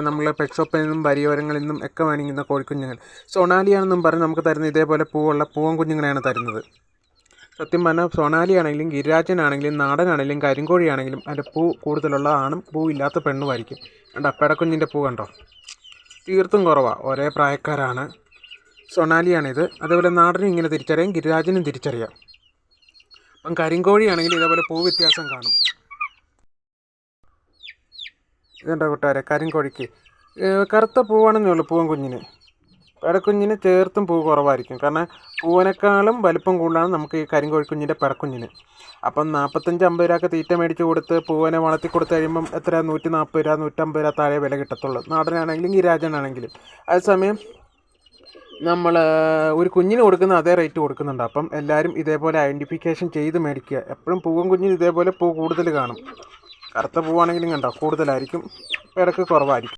നമ്മൾ പെറ്റ് ഷോപ്പിൽ നിന്നും വരിയോരങ്ങളിൽ നിന്നും ഒക്കെ വാങ്ങിക്കുന്ന കോഴിക്കുഞ്ഞുങ്ങൾ. സൊണാലിയാണെന്നും പറഞ്ഞ് നമുക്ക് തരുന്ന ഇതേപോലെ പൂവുള്ള പൂവൻ കുഞ്ഞുങ്ങളെയാണ് തരുന്നത്. സത്യം പറഞ്ഞാൽ സൊണാലിയാണെങ്കിലും ഗിരിരാജനാണെങ്കിലും നാടനാണെങ്കിലും കരിങ്കോഴിയാണെങ്കിലും അതിന്റെ പൂ കൂടുതലുള്ള ആണും പൂ ഇല്ലാത്ത പെണ്ണുമായിരിക്കും കണ്ടോ പെടക്കുഞ്ഞിന്റെ പൂ കണ്ടോ? തീർത്തും കുറവാണ് ഒരേ പ്രായക്കാരാണ്. സൊണാലിയാണിത്. അതേപോലെ നാടനും ഇങ്ങനെ തിരിച്ചറിയാം ഗിരിരാജനും തിരിച്ചറിയാം. അപ്പം കരിങ്കോഴിയാണെങ്കിൽ ഇതേപോലെ പൂ വ്യത്യാസം കാണും. ഇതുണ്ടോ കൂട്ടുകാരെ കരിങ്കോഴിക്ക്. കറുത്ത പൂവാണെന്നേ ഉള്ളൂ പൂവൻ കുഞ്ഞിന്. പെടക്കുഞ്ഞിന് ചേർത്തും പൂ കുറവായിരിക്കും. കാരണം പൂവനേക്കാളും വലിപ്പം കൂടുതലാണ് നമുക്ക് ഈ കരിങ്കോഴിക്കുഞ്ഞിന്റെ പെടക്കുഞ്ഞിന് അപ്പം നാൽപ്പത്തഞ്ച് അമ്പത് രൂപയൊക്കെ തീറ്റ മേടിച്ച് കൊടുത്ത് പൂവനെ വളർത്തി കൊടുത്ത് കഴിയുമ്പം എത്ര? നൂറ്റി നാൽപ്പത് രൂപ നൂറ്റമ്പത് രൂപ താഴെ വില കിട്ടത്തുള്ളൂ. നാടനാണെങ്കിലും ഗിരാജനാണെങ്കിലും അതേസമയം നമ്മൾ ഒരു കുഞ്ഞിന് കൊടുക്കുന്ന അതേ റേറ്റ് കൊടുക്കുന്നുണ്ട്. അപ്പം എല്ലാവരും ഇതേപോലെ ഐഡന്റിഫിക്കേഷൻ ചെയ്ത് മേടിക്കുക. എപ്പോഴും പൂവൻ കുഞ്ഞിന് ഇതേപോലെ പൂ കൂടുതൽ കാണും. കറുത്ത പൂവാണെങ്കിലും കണ്ടോ? കൂടുതലായിരിക്കും. ഇടയ്ക്ക് കുറവായിരിക്കും.